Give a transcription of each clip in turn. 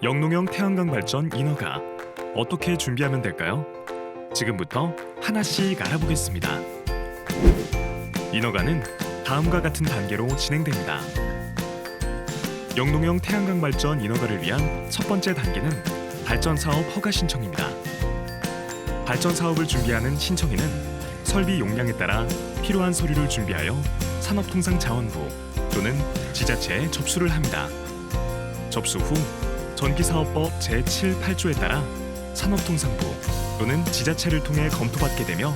영농형 태양광 발전 인허가 어떻게 준비하면 될까요? 지금부터 하나씩 알아보겠습니다. 인허가는 다음과 같은 단계로 진행됩니다. 영농형 태양광 발전 인허가를 위한 첫 번째 단계는 발전 사업 허가 신청입니다. 발전 사업을 준비하는 신청인은 설비 용량에 따라 필요한 서류를 준비하여 산업통상자원부 또는 지자체에 접수를 합니다. 접수 후 전기사업법 제7, 8조에 따라 산업통상부 또는 지자체를 통해 검토받게 되며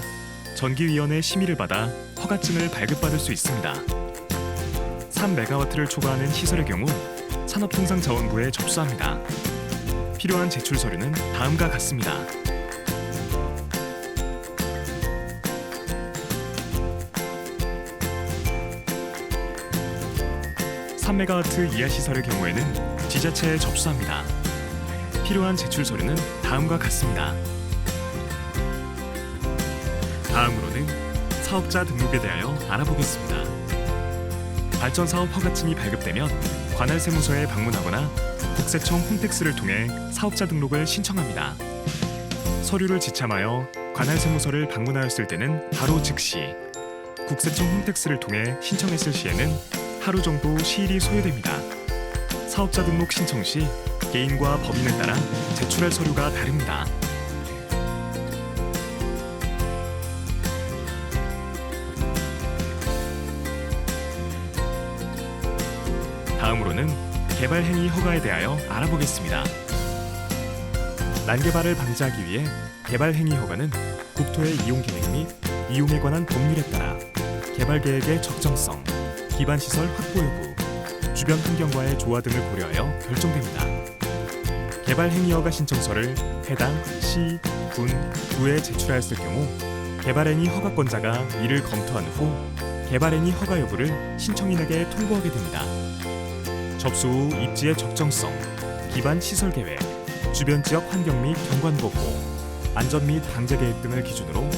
전기위원회 심의를 받아 허가증을 발급받을 수 있습니다. 3메가와트를 초과하는 시설의 경우 산업통상자원부에 접수합니다. 필요한 제출 서류는 다음과 같습니다. 3메가와트 이하 시설의 경우에는 지자체에 접수합니다. 필요한 제출 서류는 다음과 같습니다. 다음으로는 사업자 등록에 대하여 알아보겠습니다. 발전 사업 허가증이 발급되면 관할 세무서에 방문하거나 국세청 홈택스를 통해 사업자 등록을 신청합니다. 서류를 지참하여 관할 세무서를 방문하였을 때는 바로 즉시 국세청 홈택스를 통해 신청했을 시에는 하루 정도 시일이 소요됩니다. 사업자 등록 신청 시 개인과 법인에 따라 제출할 서류가 다릅니다. 다음으로는 개발 행위 허가에 대하여 알아보겠습니다. 난개발을 방지하기 위해 개발 행위 허가는 국토의 이용 계획 및 이용에 관한 법률에 따라 개발 계획의 적정성, 기반 시설 확보 여부, 주변 환경과의 조화 등을 고려하여 결정됩니다. 개발 행위 허가 신청서를 해당 시, 군, 구에 제출하였을 경우 개발 행위 허가권자가 이를 검토한 후 개발 행위 허가 여부를 신청인에게 통보하게 됩니다. 접수 후 입지의 적정성, 기반 시설 계획, 주변 지역 환경 및 경관 보고, 안전 및 방제 계획 등을 기준으로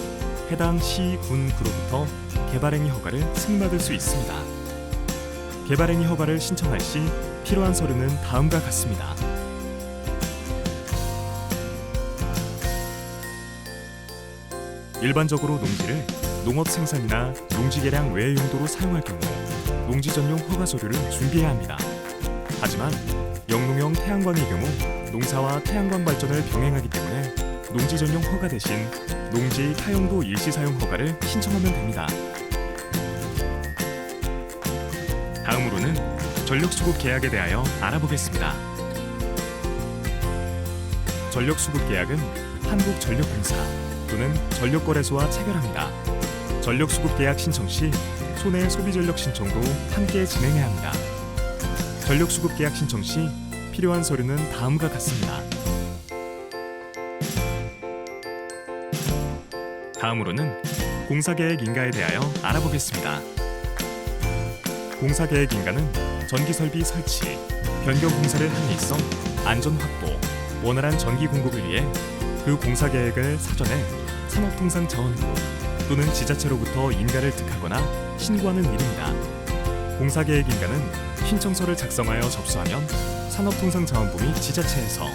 해당 시, 군, 구로부터 개발행위 허가를 승인받을 수 있습니다. 개발행위 허가를 신청할 시 필요한 서류는 다음과 같습니다. 일반적으로 농지를 농업 생산이나 농지 개량 외 용도로 사용할 경우 농지 전용 허가 서류를 준비해야 합니다. 하지만 영농형 태양광의 경우 농사와 태양광 발전을 병행하기 때문에 농지 전용 허가 대신 농지 타용도 일시 사용 허가를 신청하면 됩니다. 다음으로는 전력 수급 계약에 대하여 알아보겠습니다. 전력 수급 계약은 한국전력공사 또는 전력거래소와 체결합니다. 전력 수급 계약 신청 시 손해 소비 전력 신청도 함께 진행해야 합니다. 전력 수급 계약 신청 시 필요한 서류는 다음과 같습니다. 다음으로는 공사계획 인가에 대하여 알아보겠습니다. 공사 계획 인가는 전기 설비 설치, 변경 공사를 있어 안전 확보, 원활한 전기 공급을 위해 그 공사 계획을 사전에 산업통상 자원부 또는 지자체로부터 인가를 득하거나 신고하는 일입니다. 공사 계획 인가는 신청서를 작성하여 접수하면 산업통상자원부 및 지자체에서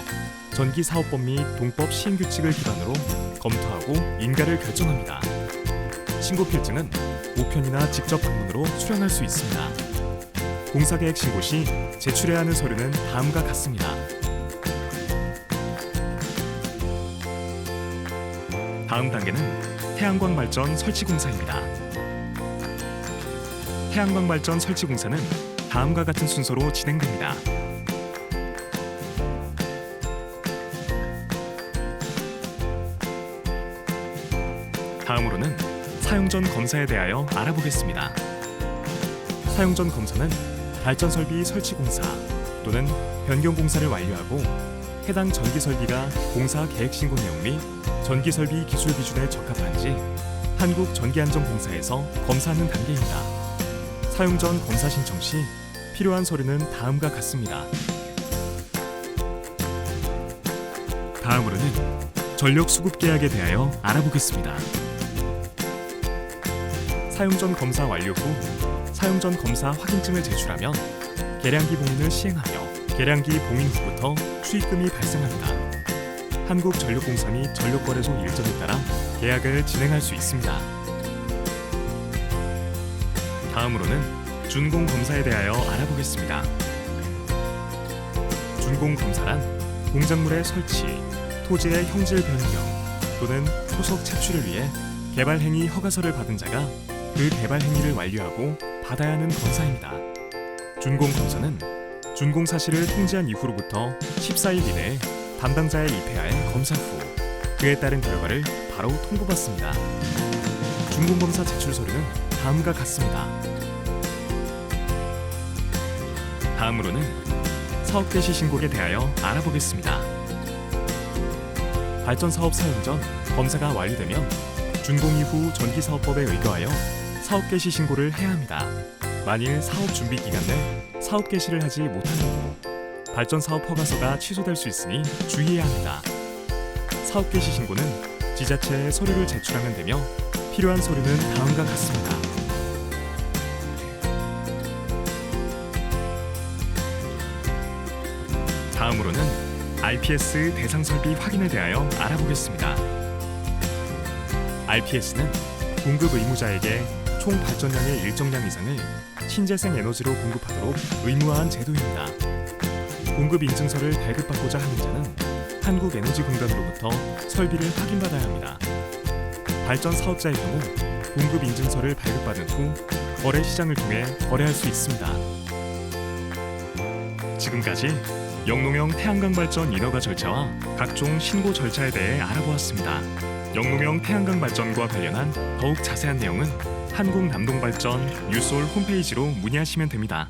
전기사업법 및 동법 시행규칙을 기반으로 검토하고 인가를 결정합니다. 신고 필증은 우편이나 직접 방문으로 수령할 수 있습니다. 공사계획 신고 시 제출해야 하는 서류는 다음과 같습니다. 다음 단계는 태양광 발전 설치 공사입니다. 태양광 발전 설치 공사는 다음과 같은 순서로 진행됩니다. 다음으로는 사용 전 검사에 대하여 알아보겠습니다. 사용 전 검사는 발전 설비 설치 공사 또는 변경 공사를 완료하고 해당 전기 설비가 공사 계획 신고 내용 및 전기 설비 기술 기준에 적합한지 한국전기안전공사에서 검사하는 단계입니다. 사용 전 검사 신청 시 필요한 서류는 다음과 같습니다. 다음으로는 전력 수급 계약에 대하여 알아보겠습니다. 사용 전 검사 완료 후 사용 전 검사 확인증을 제출하면 계량기 봉인을 시행하며 계량기 봉인 후부터 수익금이 발생합니다. 한국전력공사 및 전력거래소 일정에 따라 계약을 진행할 수 있습니다. 다음으로는 준공 검사에 대하여 알아보겠습니다. 준공 검사란 공작물의 설치, 토지의 형질 변경 또는 토속 채취를 위해 개발 행위 허가서를 받은 자가 그 개발 행위를 완료하고 받아야 하는 검사입니다. 준공 검사는 준공 사실을 통지한 이후로부터 14일 이내에 담당자의 입회하에 검사 후 그에 따른 결과를 바로 통보받습니다. 준공 검사 제출 서류는 다음과 같습니다. 다음으로는 사업 개시 신고에 대하여 알아보겠습니다. 발전 사업 사용 전 검사가 완료되면 준공 이후 전기사업법에 의거하여 사업 개시 신고를 해야 합니다. 만일 사업 준비 기간 내 사업 개시를 하지 못한 경우 발전 사업 허가서가 취소될 수 있으니 주의해야 합니다. 사업 개시 신고는 지자체에 서류를 제출하면 되며 필요한 서류는 다음과 같습니다. 다음으로는 RPS 대상 설비 확인에 대하여 알아보겠습니다. RPS는 공급 의무자에게 총 발전량의 일정량 이상을 신재생 에너지로 공급하도록 의무화한 제도입니다. 공급 인증서를 발급받고자 하는 자는 한국에너지공단으로부터 설비를 확인받아야 합니다. 발전 사업자의 경우 공급 인증서를 발급받은 후 거래 시장을 통해 거래할 수 있습니다. 지금까지 영농형 태양광 발전 인허가 절차와 각종 신고 절차에 대해 알아보았습니다. 영농형 태양광 발전과 관련한 더욱 자세한 내용은 한국남동발전 뉴솔 홈페이지로 문의하시면 됩니다.